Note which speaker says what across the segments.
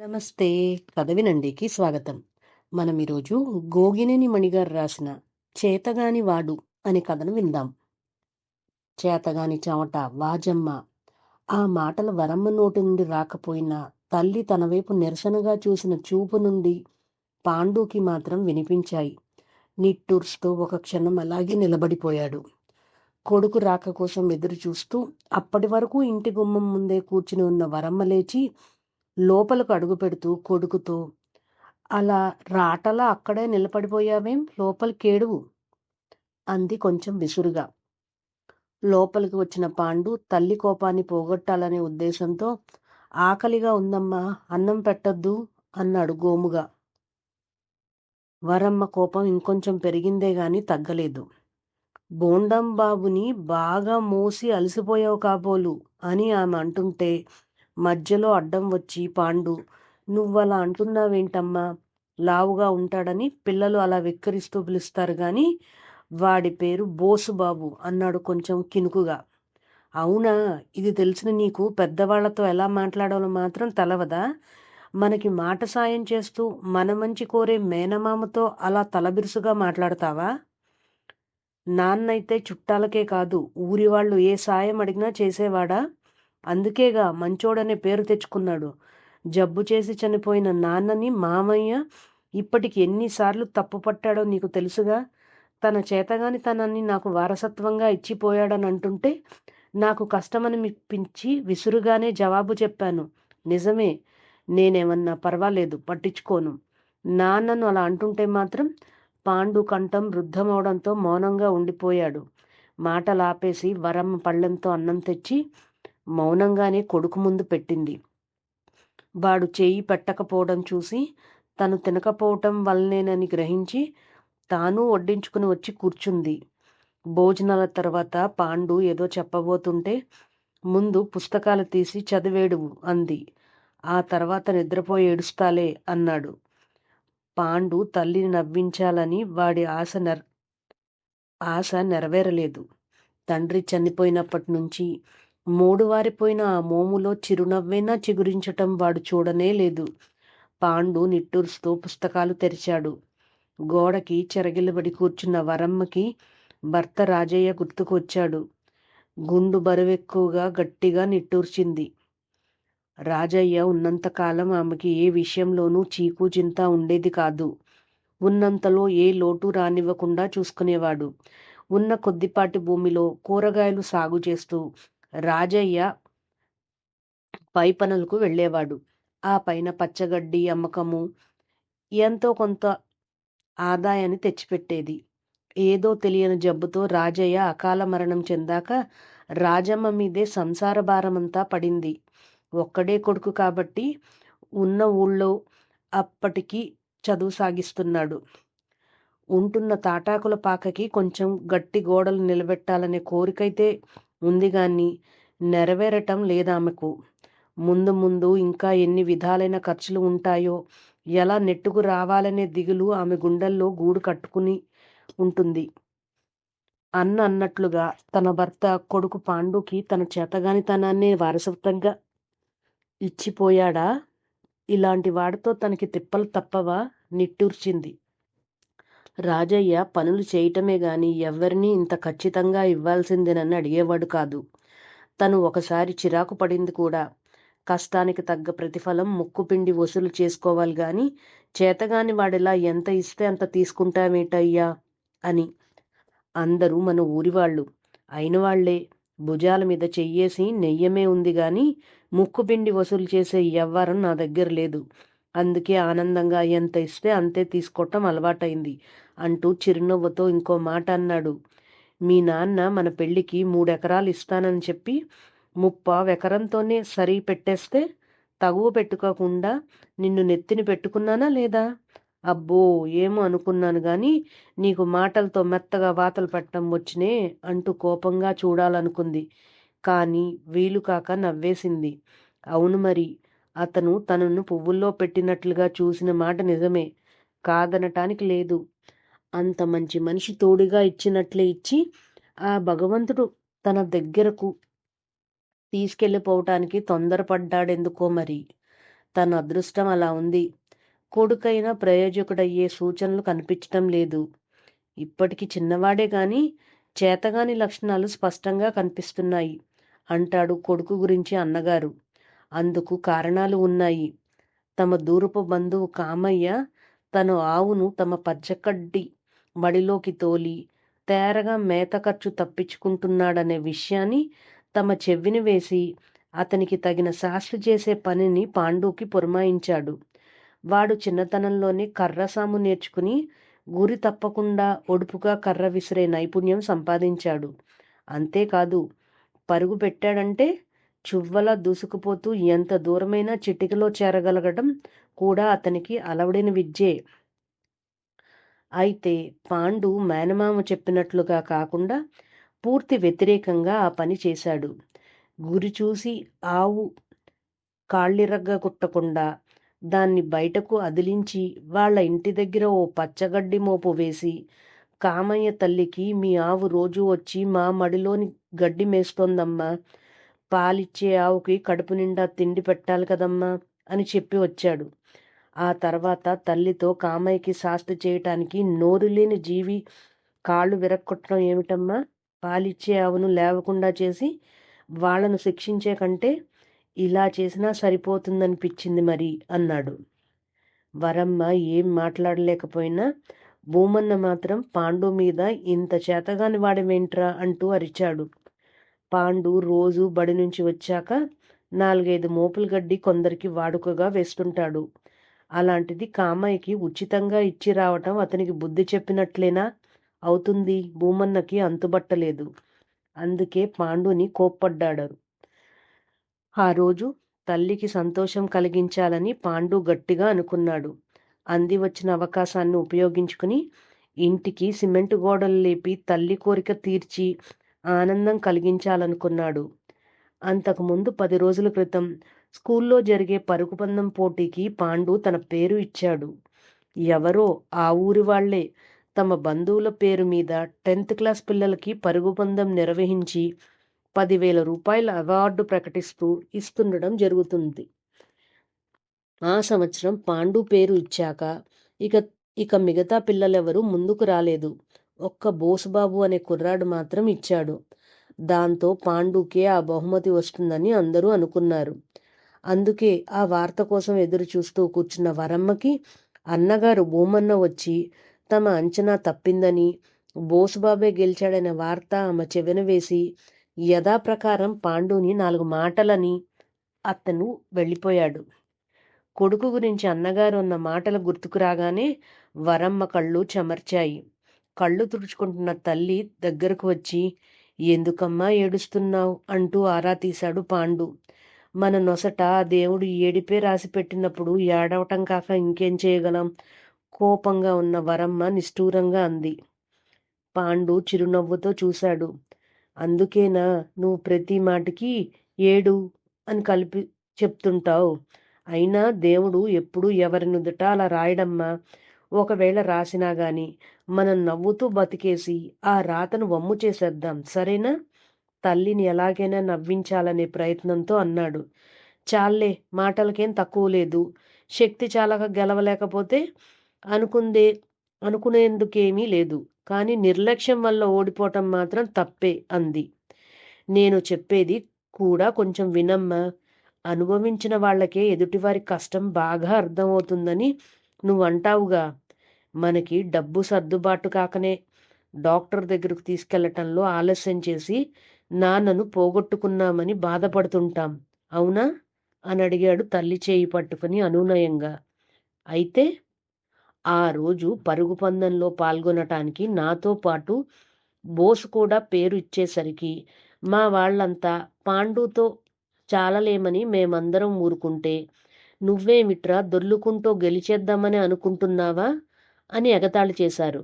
Speaker 1: నమస్తే. కథ వినండికి స్వాగతం. మనం ఈరోజు గోగినేని మణిగారు రాసిన చేతగాని వాడు అనే కథను విందాం. చేతగాని చెమట వాజమ్మ. ఆ మాటల వరమ్మ నోటి నుండి రాకపోయినా తల్లి తన వైపు నిరసనగా చూసిన చూపు నుండి పాండుకి మాత్రం వినిపించాయి. నిట్టూర్చుతో ఒక క్షణం అలాగే నిలబడిపోయాడు. కొడుకు రాక కోసం ఎదురు చూస్తూ అప్పటి వరకు ఇంటి గుమ్మం ముందే కూర్చుని ఉన్న వరమ్మ లేచి లోపలకు అడుగు పెడుతూ కొడుకుతో అలా రాటలా అక్కడే నిలబడిపోయావేం? లోపలికేడువు అంది కొంచెం విసురుగా. లోపలికి వచ్చిన పాండు తల్లి కోపాన్ని పోగొట్టాలనే ఉద్దేశంతో ఆకలిగా ఉందమ్మా అన్నం పెట్టద్దు అన్నాడు గోముగా. వరమ్మ కోపం ఇంకొంచెం పెరిగిందే గాని తగ్గలేదు. బోండం బాబుని బాగా మోసి అలసిపోయావు కాబోలు అని ఆమె అంటుంటే మధ్యలో అడ్డం వచ్చి పాండు నువ్వలా అంటున్నావేంటమ్మా? లావుగా ఉంటాడని పిల్లలు అలా వెక్కిరిస్తూ పిలుస్తారు గాని వాడి పేరు బోసుబాబు అన్నాడు కొంచెం కినుకుగా. అవునా? ఇది తెలిసిన నీకు పెద్దవాళ్ళతో ఎలా మాట్లాడాలో మాత్రం తెలవదా? మనకి మాట సాయం చేస్తూ మన మంచి కోరే మేనమామతో అలా తలబిరుసుగా మాట్లాడతావా? నాన్నైతే చుట్టాలకే కాదు ఊరి వాళ్ళు ఏ సాయం అడిగినా చేసేవాడా? అందుకేగా మంచోడనే పేరు తెచ్చుకున్నాడు. జబ్బు చేసి చనిపోయిన నాన్నని మామయ్య ఇప్పటికి ఎన్నిసార్లు తప్పు పట్టాడో నీకు తెలుసుగా? తన చేతగాని తనని నాకు వారసత్వంగా ఇచ్చిపోయాడని అంటుంటే నాకు కష్టమని విసురుగానే జవాబు చెప్పాను. నిజమే నేనేమన్నా పర్వాలేదు పట్టించుకోను. నాన్నను అలా అంటుంటే మాత్రం పాండు కంఠం వృద్ధమవడంతో మౌనంగా ఉండిపోయాడు. మాటలాపేసి వరం పళ్ళెంతో అన్నం తెచ్చి మౌనంగానే కొడుకు ముందు పెట్టింది. వాడు చేయి పెట్టకపోవడం చూసి తను తినకపోవటం వల్లనేనని గ్రహించి తాను వడ్డించుకుని వచ్చి కూర్చుంది. భోజనాల తర్వాత పాండు ఏదో చెప్పబోతుంటే ముందు పుస్తకాలు తీసి చదివేడువు అంది. ఆ తర్వాత నిద్రపోయి ఏడుస్తాలే అన్నాడు. పాండు తల్లిని నవ్వించాలని వాడి ఆశ నెర ఆశ నెరవేరలేదు. తండ్రి చనిపోయినప్పటి నుంచి మూడువారిపోయిన ఆ మోములో చిరునవ్వైనా చిగురించటం వాడు చూడనే లేదు. పాండు నిట్టూరుస్తూ పుస్తకాలు తెరిచాడు. గోడకి చెరగిలబడి కూర్చున్న వరమ్మకి భర్త రాజయ్య గుర్తుకొచ్చాడు. గుండు బరువెక్కువగా గట్టిగా నిట్టూర్చింది. రాజయ్య ఉన్నంతకాలం ఆమెకి ఏ విషయంలోనూ చీకు చింత ఉండేది కాదు. ఉన్నంతలో ఏ లోటు రానివ్వకుండా చూసుకునేవాడు. ఉన్న కొద్దిపాటి భూమిలో కూరగాయలు సాగు చేస్తూ రాజయ్య పై పనులకు వెళ్ళేవాడు. ఆ పైన పచ్చగడ్డి అమ్మకము ఎంతో కొంత ఆదాయాన్ని తెచ్చిపెట్టేది. ఏదో తెలియని జబ్బుతో రాజయ్య అకాల మరణం చెందాక రాజమ్మ మీదే సంసార భారమంతా పడింది. ఒక్కడే కొడుకు కాబట్టి ఉన్న ఊళ్ళో అప్పటికి చదువు సాగిస్తున్నాడు. ఉంటున్న తాటాకుల పాకకి కొంచెం గట్టి గోడలు నిలబెట్టాలనే కోరికైతే ఉంది కానీ నెరవేరటం లేదామెకు ముందు ముందు ఇంకా ఎన్ని విధాలైన ఖర్చులు ఉంటాయో ఎలా నెట్టుకు రావాలనే దిగులు ఆమె గుండెల్లో గూడు కట్టుకుని ఉంటుంది. అన్న అన్నట్లుగా తన భర్త కొడుకు పాండుకి తన చేతగానితనాన్ని వారసత్వంగా ఇచ్చిపోయాడా? ఇలాంటి వాడితో తనకి తిప్పలు తప్పవా? నిట్టూర్చింది. రాజయ్య పనులు చేయటమే గాని ఎవ్వరినీ ఇంత ఖచ్చితంగా ఇవ్వాల్సిందేనని అడిగేవాడు కాదు. తను ఒకసారి చిరాకు పడింది కూడా. కష్టానికి తగ్గ ప్రతిఫలం ముక్కుపిండి వసూలు చేసుకోవాలి గాని చేతగాని వాడిలా ఎంత ఇస్తే అంత తీసుకుంటామేటయ్యా? అని. అందరూ మన ఊరి వాళ్ళు అయిన భుజాల మీద చెయ్యేసి నెయ్యమే ఉంది గాని ముక్కుపిండి వసూలు చేసే ఎవ్వరం నా దగ్గర లేదు. అందుకే ఆనందంగా ఎంత ఇస్తే అంతే తీసుకోవటం అలవాటైంది అంటూ చిరునవ్వుతో ఇంకో మాట అన్నాడు. మీ నాన్న మన పెళ్ళికి మూడెకరాలు ఇస్తానని చెప్పి ఎకరంతోనే సరి పెట్టేస్తే తగువ పెట్టుకోకుండా నిన్ను నెత్తిని పెట్టుకున్నానా లేదా? అబ్బో ఏమో అనుకున్నాను గాని నీకు మాటలతో మెత్తగా వాతలు పెట్టడం వచ్చినే అంటూ కోపంగా చూడాలనుకుంది. కానీ వీలు కాక నవ్వేసింది. అవును మరి అతను తనను పువ్వుల్లో పెట్టినట్లుగా చూసిన మాట నిజమే. కాదనటానికి లేదు. అంత మంచి మనిషి తోడుగా ఇచ్చినట్లే ఇచ్చి ఆ భగవంతుడు తన దగ్గరకు తీసుకెళ్ళిపోవటానికి తొందరపడ్డాడెందుకో మరి? తన అదృష్టం అలా ఉంది. కొడుకైనా ప్రయోజకుడయ్యే సూచనలు కనిపించటం లేదు. ఇప్పటికి చిన్నవాడే కానీ చేతగాని లక్షణాలు స్పష్టంగా కనిపిస్తున్నాయి అంటాడు కొడుకు గురించి అన్నగారు. అందుకు కారణాలు ఉన్నాయి. తమ దూరపు బంధువు కామయ్య తను ఆవును తమ పచ్చకడ్డి మడిలోకి తోలి తేరగా మేత ఖర్చు తప్పించుకుంటున్నాడనే విషయాన్ని తమ చెవిని వేసి అతనికి తగిన శాస్త్రి చేసే పనిని పాండుకి పురమాయించాడు. వాడు చిన్నతనంలోనే కర్రసాము నేర్చుకుని గురి తప్పకుండా ఒడుపుగా కర్ర విసిరే నైపుణ్యం సంపాదించాడు. అంతేకాదు పరుగు పెట్టాడంటే చువ్వల దూసుకుపోతూ ఎంత దూరమైనా చిటికలో చేరగలగడం కూడా అతనికి అలవడిన విద్యే. అయితే పాండు మేనమామ చెప్పినట్లుగా కాకుండా పూర్తి వ్యతిరేకంగా ఆ పని చేశాడు. గురి చూసి ఆవు కాళ్ళిరగ్గ కుట్టకుండా దాన్ని బయటకు అదిలించి వాళ్ళ ఇంటి దగ్గర ఓ పచ్చగడ్డి మోపు వేసి కామయ్య తల్లికి మీ ఆవు రోజు వచ్చి మా మడిలోని గడ్డి మేస్తోందమ్మా పాలిచ్చే ఆవుకి కడుపు నిండా తిండి పెట్టాలి కదమ్మా అని చెప్పి వచ్చాడు. ఆ తర్వాత తల్లితో కామయ్యకి శాస్తి చేయటానికి నోరు లేని జీవి కాళ్ళు విరక్కొట్టడం ఏమిటమ్మా? పాలిచ్చే ఆవును లేవకుండా చేసి వాళ్ళను శిక్షించే కంటే ఇలా చేసినా సరిపోతుందనిపించింది మరి అన్నాడు. వరమ్మ ఏం మాట్లాడలేకపోయినా భూమన్న మాత్రం పాండు మీద ఇంత చేతగాని వాడమేంట్రా అంటూ అరిచాడు. పాండు రోజు బడి నుంచి వచ్చాక నాలుగైదు మోపుల గడ్డి కొందరికి వాడుకగా వేస్తుంటాడు. అలాంటిది కామయ్యకి ఉచితంగా ఇచ్చి రావటం అతనికి బుద్ధి చెప్పినట్లేనా? అవుతుంది భూమన్నకి అంతుబట్టలేదు. అందుకే పాండుని కోప్పడ్డాడు. ఆ రోజు తల్లికి సంతోషం కలిగించాలని పాండు గట్టిగా అనుకున్నాడు. అంది వచ్చిన అవకాశాన్ని ఉపయోగించుకుని ఇంటికి సిమెంట్ గోడలు లేపి తల్లి కోరిక తీర్చి ఆనందం కలిగించాలనుకున్నాడు. అంతకుముందు పది రోజుల క్రితం స్కూల్లో జరిగే పరుగు పందెం పోటీకి పాండు తన పేరు ఇచ్చాడు. ఎవరో ఆ ఊరి వాళ్ళే తమ బంధువుల పేరు మీద టెన్త్ క్లాస్ పిల్లలకి పరుగు పందెం నిర్వహించి పదివేల రూపాయల అవార్డు ప్రకటిస్తూ ఇస్తుండడం జరుగుతుంది. ఆ సంవత్సరం పాండు పేరు ఇచ్చాక ఇక ఇక మిగతా పిల్లలెవరూ ముందుకు రాలేదు. ఒక్క బోసుబాబు అనే కుర్రాడు మాత్రం ఇచ్చాడు. దాంతో పాండుకే ఆ బహుమతి వస్తుందని అందరూ అనుకున్నారు. అందుకే ఆ వార్త కోసం ఎదురు చూస్తూ కూర్చున్న వరమ్మకి అన్నగారు భూమన్న వచ్చి తమ అంచనా తప్పిందని బోసుబాబే గెలిచాడనే వార్త ఆమె చెవిన వేసి యథాప్రకారం పాండుని నాలుగు మాటలని అతను వెళ్ళిపోయాడు. కొడుకు గురించి అన్నగారు అన్న మాటలు గుర్తుకు రాగానే వరమ్మ కళ్ళు చెమర్చాయి. కళ్ళు తుడుచుకుంటున్న తల్లి దగ్గరకు వచ్చి ఎందుకమ్మా ఏడుస్తున్నావు? అంటూ ఆరా తీశాడు పాండు. మన నొసట దేవుడు ఏడిపే రాసి పెట్టినప్పుడు ఏడవటం కాక ఇంకేం చేయగలం? కోపంగా ఉన్న వరమ్మ నిష్ఠూరంగా అంది. పాండు చిరునవ్వుతో చూశాడు. అందుకేనా నువ్వు ప్రతి మాటకి ఏడు అని కలిపి చెప్తుంటావు. అయినా దేవుడు ఎప్పుడు ఎవరి నుదుట అలా రాయడమ్మా. ఒకవేళ రాసినా గాని మనం నవ్వుతూ బతికేసి ఆ రాతను వమ్ము చేసేద్దాం సరేనా? తల్లిని ఎలాగైనా నవ్వించాలనే ప్రయత్నంతో అన్నాడు. చాలే మాటలకేం తక్కువ లేదు. శక్తి చాలక గెలవలేకపోతే అనుకుందే అనుకునేందుకేమీ లేదు. కానీ నిర్లక్ష్యం వల్ల ఓడిపోవటం మాత్రం తప్పే అంది. నేను చెప్పేది కూడా కొంచెం వినమ్మా. అనుభవించిన వాళ్ళకే ఎదుటివారి కష్టం బాగా అర్థమవుతుందని నువ్వు అంటావుగా మనకి డబ్బు సర్దుబాటు కాకనే డాక్టర్ దగ్గరకు తీసుకెళ్ళటంలో ఆలస్యం చేసి నాన్నను పోగొట్టుకున్నామని బాధపడుతుంటాం. అవునా? అని అడిగాడు తల్లి చేయి పట్టుకుని అనునయంగా. అయితే ఆ రోజు పరుగు పందెంలో పాల్గొనటానికి నాతో పాటు బోసు కూడా పేరు ఇచ్చేసరికి మా వాళ్ళంతా పాండుతో చాలలేమని మేమందరం ఊరుకుంటే నువ్వేమిట్రా దొర్లుకుంటూ గెలిచేద్దామని అనుకుంటున్నావా? అని ఎగతాళి చేశారు.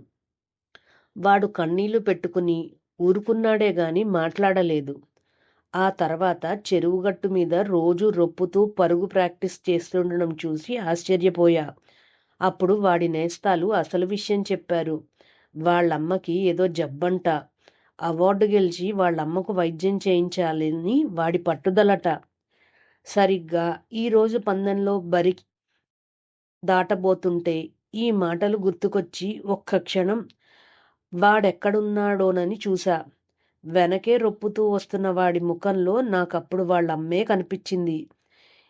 Speaker 1: వాడు కన్నీళ్ళు పెట్టుకుని ఊరుకున్నాడే గాని మాట్లాడలేదు. ఆ తర్వాత చెరువుగట్టు మీద రోజు రొప్పుతూ పరుగు ప్రాక్టీస్ చేస్తుండడం చూసి ఆశ్చర్యపోయా. అప్పుడు వాడి నేస్తాలు అసలు విషయం చెప్పారు. వాళ్ళమ్మకి ఏదో జబ్బంట. అవార్డు గెలిచి వాళ్ళమ్మకు వైద్యం చేయించాలని వాడి పట్టుదలట. సరిగ్గా ఈరోజు పందెంలో బరి దాటబోతుంటే ఈ మాటలు గుర్తుకొచ్చి ఒక్క క్షణం వాడెక్కడున్నాడోనని చూశా. వెనకే రొప్పుతూ వస్తున్న వాడి ముఖంలో నాకప్పుడు వాళ్ళమ్మే కనిపించింది.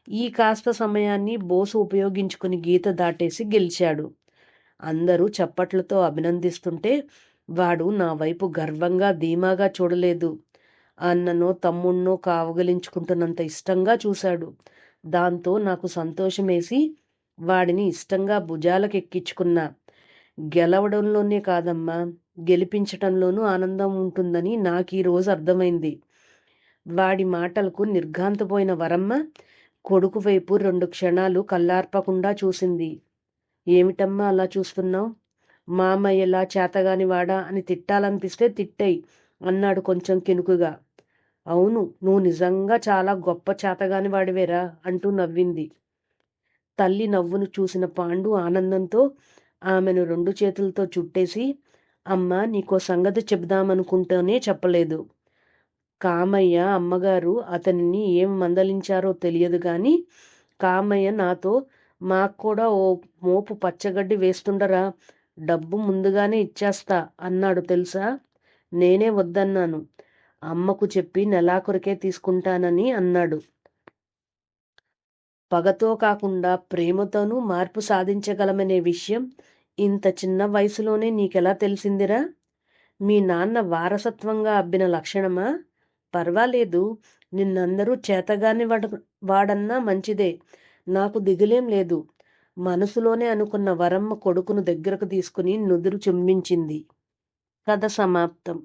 Speaker 1: ఈ కాస్త సమయాన్ని బోసు ఉపయోగించుకుని గీత దాటేసి గెలిచాడు. అందరూ చప్పట్లతో అభినందిస్తుంటే వాడు నా వైపు గర్వంగా ధీమాగా చూడలేదు. అన్ననో తమ్ముణ్ణో కావగలించుకుంటున్నంత ఇష్టంగా చూశాడు. దాంతో నాకు సంతోషమేసి వాడిని ఇష్టంగా భుజాలకెక్కించుకున్నా. గెలవడంలోనే కాదమ్మా గెలిపించటంలోనూ ఆనందం ఉంటుందని నాకు ఈరోజు అర్థమైంది. వాడి మాటలకు నిర్ఘాంతపోయిన వరమ్మ కొడుకు వైపు రెండు క్షణాలు కల్లార్పకుండా చూసింది. ఏమిటమ్మా అలా చూస్తున్నావు? మామయ్యలా చేతగాని వాడా అని తిట్టాలనిపిస్తే తిట్టేయి అన్నాడు కొంచెం కినుకుగా. అవును నువ్వు నిజంగా చాలా గొప్ప చేతగాని వాడివేరా అంటూ నవ్వింది. తల్లి నవ్వును చూసిన పాండు ఆనందంతో ఆమెను రెండు చేతులతో చుట్టేసి అమ్మ నీకో సంగతి చెబుదామనుకుంటూనే చెప్పలేదు. కామయ్య అమ్మగారు అతనిని ఏం మందలించారో తెలియదు కానీ కామయ్య నాతో మాకు కూడా ఓ మోపు పచ్చగడ్డి వేస్తుండరా డబ్బు ముందుగానే ఇచ్చేస్తా అన్నాడు తెలుసా? నేనే వద్దన్నాను. అమ్మకు చెప్పి నెలాఖరికే తీసుకుంటానని అన్నాడు. పగతో కాకుండా ప్రేమతోనూ మార్పు సాధించగలమనే విషయం ఇంత చిన్న వయసులోనే నీకెలా తెలిసిందిరా? మీ నాన్న వారసత్వంగా అబ్బిన లక్షణమా? పర్వాలేదు నిన్నందరూ చేతగాని వాడ వాడన్నా మంచిదే. నాకు దిగులేం లేదు. మనసులోనే అనుకున్న వరమ్మ కొడుకును దగ్గరకు తీసుకుని నుదురు చుంబించింది. కథ సమాప్తం.